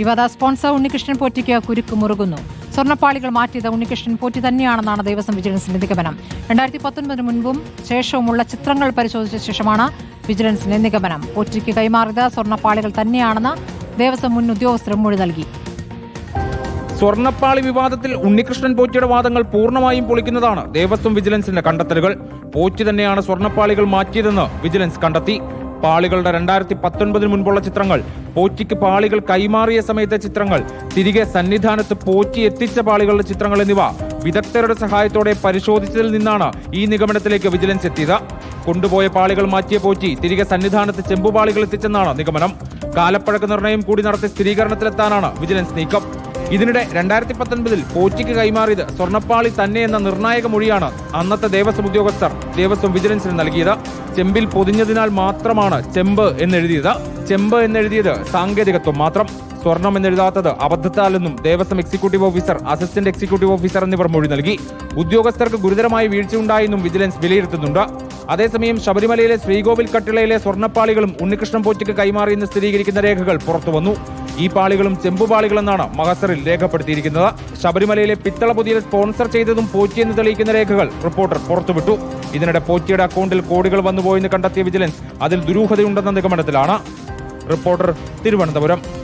വിവാദ സ്പോൺസർ ഉണ്ണികൃഷ്ണൻ പോറ്റിക്ക് കുരുക്ക് മുറുകുന്നു. സ്വർണപ്പാളികൾ മാറ്റിയത് ഉണ്ണികൃഷ്ണൻ പോറ്റി തന്നെയാണെന്നാണ് ദേവസ്വം വിജിലൻസിന്റെ നിഗമനം. രണ്ടായിരത്തി പത്തൊൻപതിന് മുൻപും ശേഷവുമുള്ള ചിത്രങ്ങൾ പരിശോധിച്ച ശേഷമാണ് വിജിലൻസിന്റെ നിഗമനം. പോറ്റിക്ക് കൈമാറിയത് സ്വർണപ്പാളികൾ തന്നെയാണെന്ന് ദേവസ്വം മുൻ ഉദ്യോഗസ്ഥരും മൊഴി നൽകി. സ്വർണപ്പാളി വിവാദത്തിൽ ഉണ്ണികൃഷ്ണൻ പോറ്റിയുടെ വാദങ്ങൾ പൂർണമായും പൊളിക്കുന്നതാണ് ദേവസ്വം വിജിലൻസിന്റെ കണ്ടെത്തലുകൾ. പോറ്റി തന്നെയാണ് സ്വർണപ്പാളികൾ മാറ്റിയതെന്ന് വിജിലൻസ് കണ്ടെത്തി. പാളികളുടെ രണ്ടായിരത്തി പത്തൊൻപതിന് മുൻപുള്ള ചിത്രങ്ങൾ പോറ്റിക്ക് പാളികൾ കൈമാറിയ സമയത്തെ ചിത്രങ്ങൾ തിരികെ സന്നിധാനത്ത് പോറ്റി എത്തിച്ച പാളികളുടെ ചിത്രങ്ങൾ എന്നിവ വിദഗ്ധരുടെ സഹായത്തോടെ പരിശോധിച്ചതിൽ നിന്നാണ് ഈ നിഗമനത്തിലേക്ക് വിജിലൻസ് എത്തിയത്. കൊണ്ടുപോയ പാളികൾ മാറ്റിയ പോറ്റി തിരികെ സന്നിധാനത്ത് ചെമ്പുപാളികൾ എത്തിച്ചെന്നാണ് നിഗമനം. കാലപ്പഴക്ക നിർണയം കൂടി നടത്തി സ്ഥിരീകരണത്തിലെത്താനാണ് വിജിലൻസ് നീക്കം. ഇതിനിടെ രണ്ടായിരത്തി പത്തൊൻപതിൽ കോച്ചിക്ക് കൈമാറിയത് സ്വർണപ്പാളി തന്നെ എന്ന നിർണായക മൊഴിയാണ് അന്നത്തെ ദേവസ്വം ഉദ്യോഗസ്ഥർ ദേവസ്വം വിജിലൻസിന് നൽകിയത്. ചെമ്പിൽ പൊതിഞ്ഞതിനാൽ മാത്രമാണ് ചെമ്പ് എന്നെഴുതിയത്. ചെമ്പ് എന്നെഴുതിയത് സാങ്കേതികത്വം മാത്രം. സ്വർണം എന്നെഴുതാത്തത് അബദ്ധത്താലെന്നും Devaswom executive officer assistant executive officer എന്നിവർ മൊഴി നൽകി. ഉദ്യോഗസ്ഥർക്ക് ഗുരുതരമായ വീഴ്ചയുണ്ടായെന്നും വിജിലൻസ് വിലയിരുത്തുന്നുണ്ട്. അതേസമയം ശബരിമലയിലെ ശ്രീകോവിൽ കട്ടിളയിലെ സ്വർണപ്പാളികളും ഉണ്ണികൃഷ്ണൻ പോറ്റിക്ക് കൈമാറിയെന്ന് സ്ഥിരീകരിക്കുന്ന രേഖകൾ പുറത്തുവന്നു. ഈ പാളികളും ചെമ്പുപാളികളെന്നാണ് മഹസറിൽ രേഖപ്പെടുത്തിയിരിക്കുന്നത്. ശബരിമലയിലെ പിത്തള പുതിയ സ്പോൺസർ ചെയ്തതും പോറ്റിയെന്ന് തെളിയിക്കുന്ന രേഖകൾ റിപ്പോർട്ടർ പുറത്തുവിട്ടു. ഇതിനിടെ പോറ്റിയുടെ അക്കൗണ്ടിൽ കോടികൾ വന്നുപോയെന്ന് കണ്ടെത്തിയ വിജിലൻസ് അതിൽ ദുരൂഹതയുണ്ടെന്ന നിഗമനത്തിലാണ്. റിപ്പോർട്ടർ തിരുവനന്തപുരം.